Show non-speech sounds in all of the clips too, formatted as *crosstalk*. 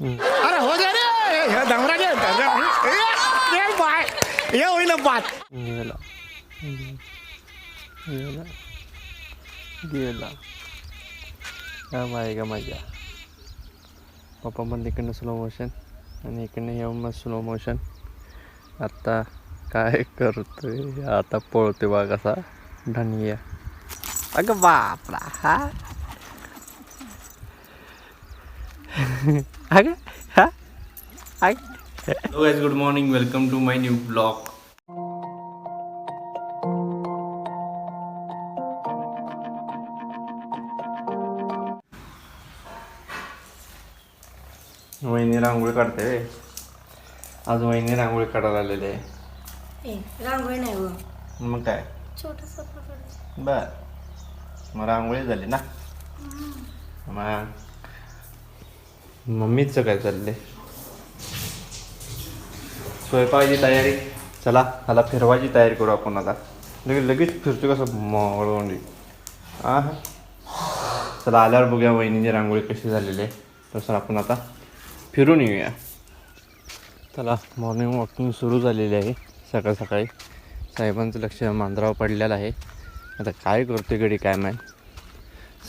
अरे हो दे रे हे डोंगरा घे ये बाय हे होईल बात गेला गेला गेला काय माय का मजा पप्पा पण इकडनं स्लो मोशन आणि इकडनं येऊन मग स्लो मोशन आत्ता काय करतोय आता पळतोय बा कसा धनिया अगं बापरा हा *laughs* अगं हा? good morning. Welcome to my new vlog. वहिनी रांगोळी काढते. आज वहिनी रांगोळी काढायला आलेली आहे. ए रांगोळी नाही हो मग काय? छोटासा पकड बर. मग रांगोळी झाली ना? मग मम्मीचं काय चाललंय? स्वयंपाकाची तयारी? चला आता फिरवायची तयारी करू आपण आता. लगेच लगेच फिरतो कसं मळवंडी हां चला आल्यावर बघूया वहिनीची रांगोळी कशी झालेली आहे. तसं आपण आता फिरून येऊया. चला मॉर्निंग वॉकिंग सुरू झालेली आहे. सकाळ सकाळी. साहेबांचं लक्ष मांजरावर पडलेलं आहे. आता काय करतो गडी काय माय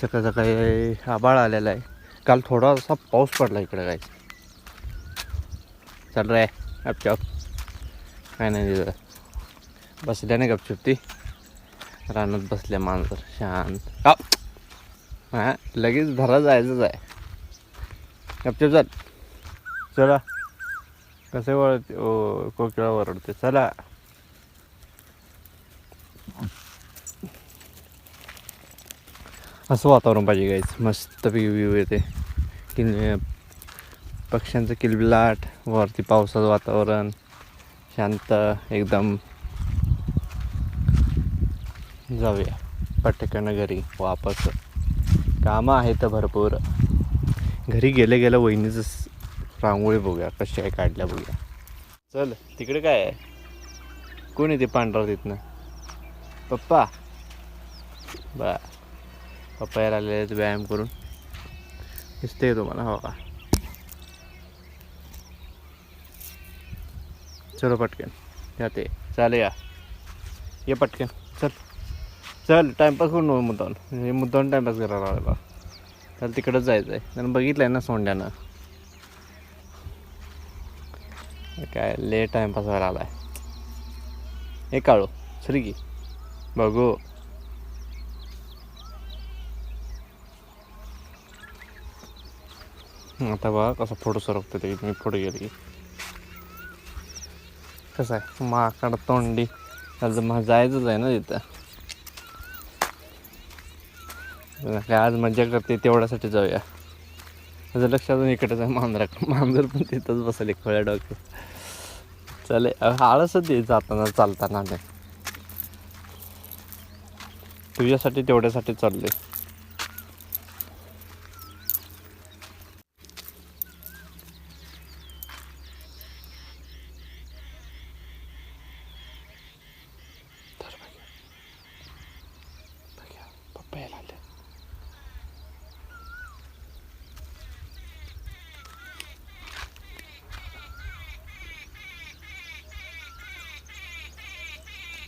सकाळ सकाळी आबाळ आलेला आहे. काल थोडासा पाऊस पडला इकडे काय चल रे गपचप. काय नाही बसल्या नाही गपचप ती. रानात बसल्या मांजर शांत. हां लगेच धरा जायचंच आहे. गपचप चल. चला. कसे वळते ओ कोकिळा वरडते चला. असं वातावरण पाहिजे गायच मस्त व्ह्यू येते. किल पक्ष्यांचं किलबिलाट वरती पावसाचं वातावरण शांत एकदम. जाऊया. पटकन घरी वापस. कामं आहेत भरपूर. घरी गेल्या गेल्या वहिनीचं रांगोळी बघूया कशी आहे काढल्या बघूया. चल तिकडे काय आहे? कोण येते पांढरा तिथनं? पप्पा. बा. पप्पा यायला आलेले आहेत व्यायाम करून. दिसते तुम्हाला हो का? चलो पटकन जाते. चाले या. ये पटकन चल. चल टाईमपास करून मुद्दाम. हे मुद्दाम टाईमपास करायला लागला तर तिकडंच जायचं आहे त्यानं बघितलं आहे ना सोंड्यानं. काय लेट टाईमपास व्हायला आला आहे हे काळू सरी की. बघू. आता बघा कसा फोटो सरकतो ते. मी फोटो गेले की. कसं आहे? माकड तोंडी. आज मग जायचंच आहे ना तिथं. काय आज मजा करते तेवढ्यासाठी जाऊया. माझं लक्ष अजून इकडेच आहे मांजरा मांजर पण तिथंच बसले खोळ्या डोक्यात. चाले आळसच दे जाताना चालताना ते तुझ्यासाठी तेवढ्यासाठी चालले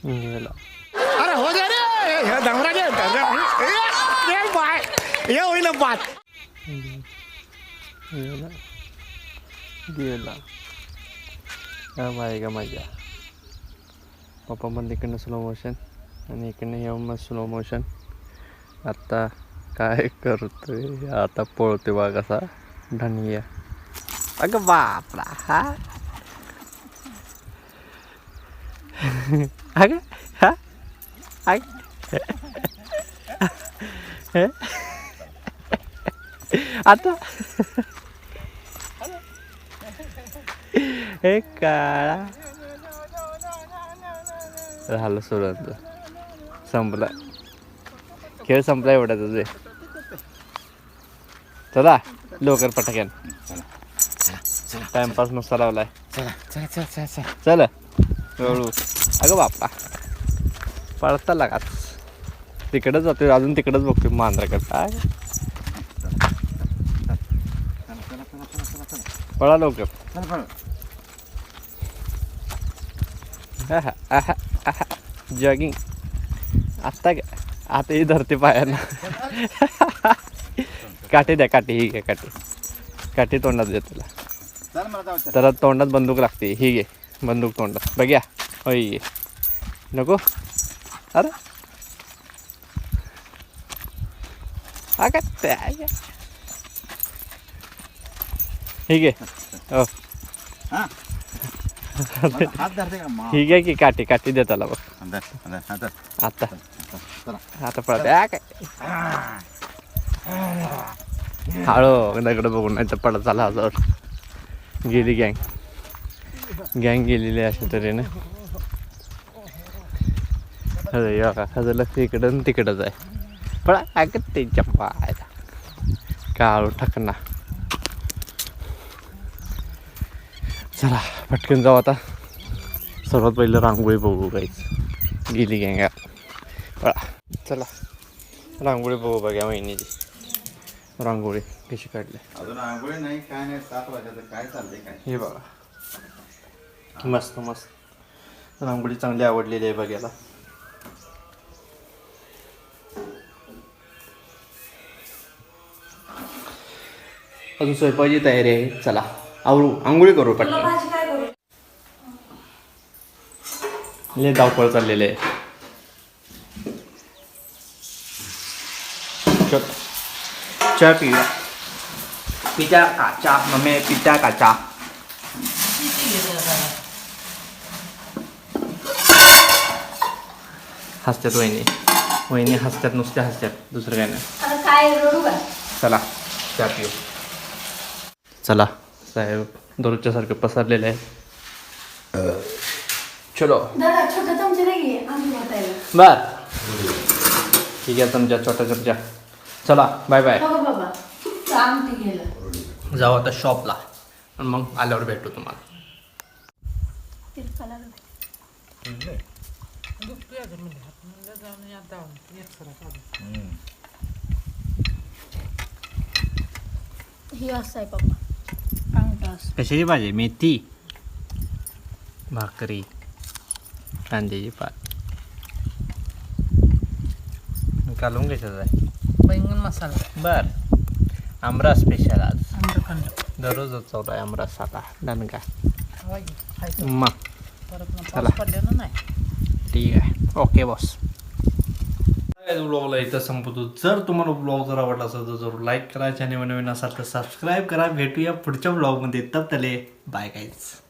गेला अरे हो दे रे हे डोंगरा घे ये बाय हे होईल बात गेला गेला काय माय का मजा पप्पा पण इकडनं स्लो मोशन आणि इकडनं येऊन मग स्लो मोशन आत्ता काय करतोय आता पळतोय बा कसा धनिया अगं बापरा हा *laughs* अगं हा? आता? हे काळा. झालं सुरत संपला. खेळ संपला एवढ्याच आहे चला लवकर पटाक्यान. टाइमपास नुसता लावलाय. चला चला चला चला चला. चल. हळू अगं बापा पळता लागाच तिकडंच जातोय अजून तिकडंच बघतोय मांजराकडे. काय? पळा लवकर. जॉगिंग. आत्ता काय आता ही धरते पायाला काठी द्या काठी ही घे काठी. काठी तोंडात दे तुला. त्याला तोंडात बंदूक लागते ही घे. बंदूक तोंडात बघ्या घे नको अरे हा का त्या ही घे हो हा हात धरते का मा- घे की काठी काठी दे त्याला बघ. आता चला आता पळते आ काय हळू दगड बघून नाही तर पडत झाला हजार गेली गँग गँग गेलेली अशा तऱ्हेने. अरे या का ह्याचं लक्ष इकडं तिकडंच आहे. पळा अगं त्यांच्या पायला. काळू ठकना चला पटकन जाऊ आता. सर्वात पहिलं रांगोळी बघू काहीच गेली गँग पळा. चला. रांगोळी बघू बघा वहिनीची. रांगोळी कशी काढली. अजून आंघोळी नाही काय नाही सात वाजता काय चाललंय काय? हे बघा. मस्त मस्त. रांगोळी चांगली आवडलेली आहे बघायला. अजून स्वयंपाकाची तयारी आहे. चला आवडू आंघोळी करू पटकन. लय धावपळ चाललेले आहे. चहा पिऊया. पिता का चहा मम्मी पिता का चहा. हसत्यात वहिनी. वहिनी हसत्यात नुसत्या हसत्यात दुसरं काय नाही. आता काय रडू का? चला चहा पिऊ. चला. साहेब दररोजच्या सारखं पसरलेलं आहे. चलो. दादा छोटा चमचे नाही घे आम्ही वाटायला. बर. ठीक आहे तुमच्या छोट्या चमच्या चला बाय बाय हो बाबा आमटी गेलं जाऊ आता शॉपला आणि मग आल्यावर भेटू तुम्हाला. ही असं आहे पप्पा. असं. कशाची भाजी? मेथी भाकरी कांद्याची पात. कालवून कशाचं आहे. बैंगन मसाला. बर. आमरा स्पेशल आज. आम्रखंड. दररोजच चालू आहे आमरस आता दणका. हवा घे, खायचं. मग. परत ना चला. पाऊस पडल्यानं नाही. ठीक आहे ओके बॉस ब्लॉगला इथं संपतो जर तुम्हाला ब्लॉग जर आवडला असेल तर जरूर लाईक करा. चॅनल नवीन असाल तर सबस्क्राईब करा. भेटूया पुढच्या ब्लॉगमध्ये तर तले बाय गाईज